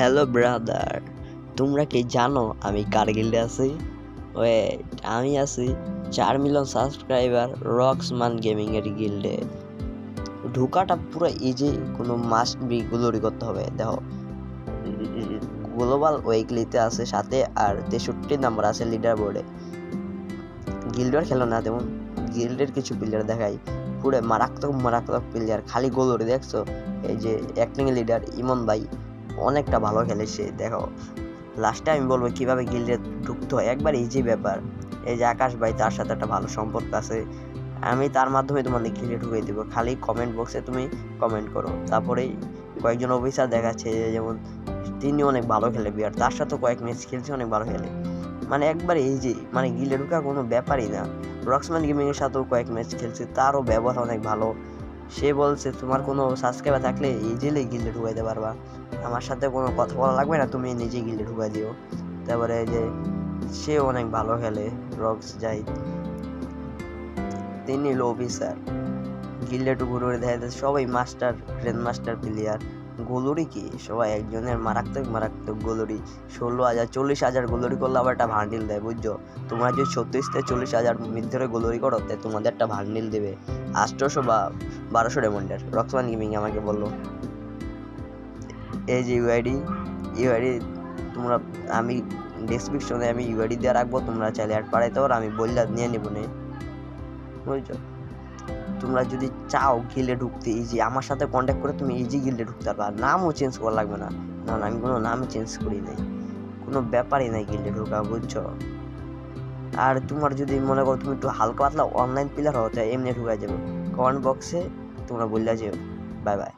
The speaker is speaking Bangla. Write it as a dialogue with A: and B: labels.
A: হ্যালো ব্রাদার তোমরা কি জানো আমি কার গিল্ডে আছি? ওয়েট আমি আছি চার মিলিয়ন সাবস্ক্রাইবার রক্সমান গেমিং এর গিল্ডে ঢোকাটা পুরো ইজি কোনো মাস্ট বি গ্লোরি করতে হবে। দেখো গ্লোবাল ওয়েকলিতে আছে সাথে আর তেষট্টি নাম্বার আছে লিডার বোর্ডে গিল্ডের খেলো না, তেমন গিল্ডের কিছু প্লেয়ার দেখাই। পুরো মারাত্মক মারাত্মক প্লেয়ার খালি গোলরি দেখছ? এই যে অ্যাক্টিং লিডার ইমন ভাই। অনেকটা ভালো খেলে সে, দেখো। লাস্টে আমি বলব কীভাবে গিল্ডে ঢুকতে হয়, একবার ইজি ব্যাপার। এই যে আকাশ ভাই, তার সাথে একটা ভালো সম্পর্ক আছে। আমি তার মাধ্যমে তোমাদের গিল্ডে ঢুকিয়ে দেবো। খালি কমেন্ট বক্সে তুমি কমেন্ট করো। তারপরেই কয়েকজন অফিসার দেখাচ্ছে যেমন তিনি অনেক ভালো খেলে বিয়ার তার সাথে কয়েক ম্যাচ খেলছে, অনেক ভালো খেলে। মানে একবার ইজি মানে গিলে ঢুকা কোনো ব্যাপারই না। রক্সম্যান গেমিংয়ের সাথেও কয়েক ম্যাচ খেলছে, তারও ব্যবহার অনেক ভালো। সে বলছে, তোমার কোনো সাবস্ক্রাইবার থাকলে ইজিলি গিল্ডে ঢুকাইতে পারবা। আমার সাথে কোনো কথা বলা লাগবে না, তুমি নিজে গিল্ডে ঢুকাই দিও। তারপরে যে, সে অনেক ভালো খেলে, রক্স যাই। তিনি লো অফিসার গিল্ডে টু ঘুরে ঘুরে দেখা যাচ্ছে সবাই মাস্টার গ্র্যান্ড মাস্টার প্লেয়ার গোলুরি কি? সবাই একজনের মারাত্মক মারাত্মক গোলুরি। ষোলো হাজার, চল্লিশ হাজার গোলুরি করলে আবার একটা ভান্ডিল দেয়, বুঝছ? তোমরা যদি ছত্রিশ থেকে চল্লিশ হাজার মধ্যে গোলুরি করো তাই তোমাদের একটা ভান্ডিল দেবে। আষ্টশো বা বারোশো রেমন্ডের। রক্সমান গেমিং আমাকে বলল এই যে ইউআইডি ইউআইডি তোমরা, আমি ডেসক্রিপশনে আমি ইউআইডি দিয়ে রাখব, তোমরা চাইলে অ্যাড পাঠাইতে পারো, আমি বললে নিয়ে নেব নে। বুঝছ? তোমরা যদি চাও গিল্ডে ঢুকতে ইজি আমার সাথে কন্ট্যাক্ট করে তুমি ইজি গিল্ডে ঢুকতে পারবে। আর নামও চেঞ্জ করা লাগবে না। না না, আমি কোনো নামই চেঞ্জ করি নাই। কোনো ব্যাপারই নাই গিল্ডে ঢোকা বুঝছ? আর তোমার যদি মনে করো তুমি একটু হালকা পাতলা অনলাইন প্লেয়ার হও তাই এমনি ঢুকা যাবে কমেন্ট বক্সে তোমরা বললে যে বাই বাই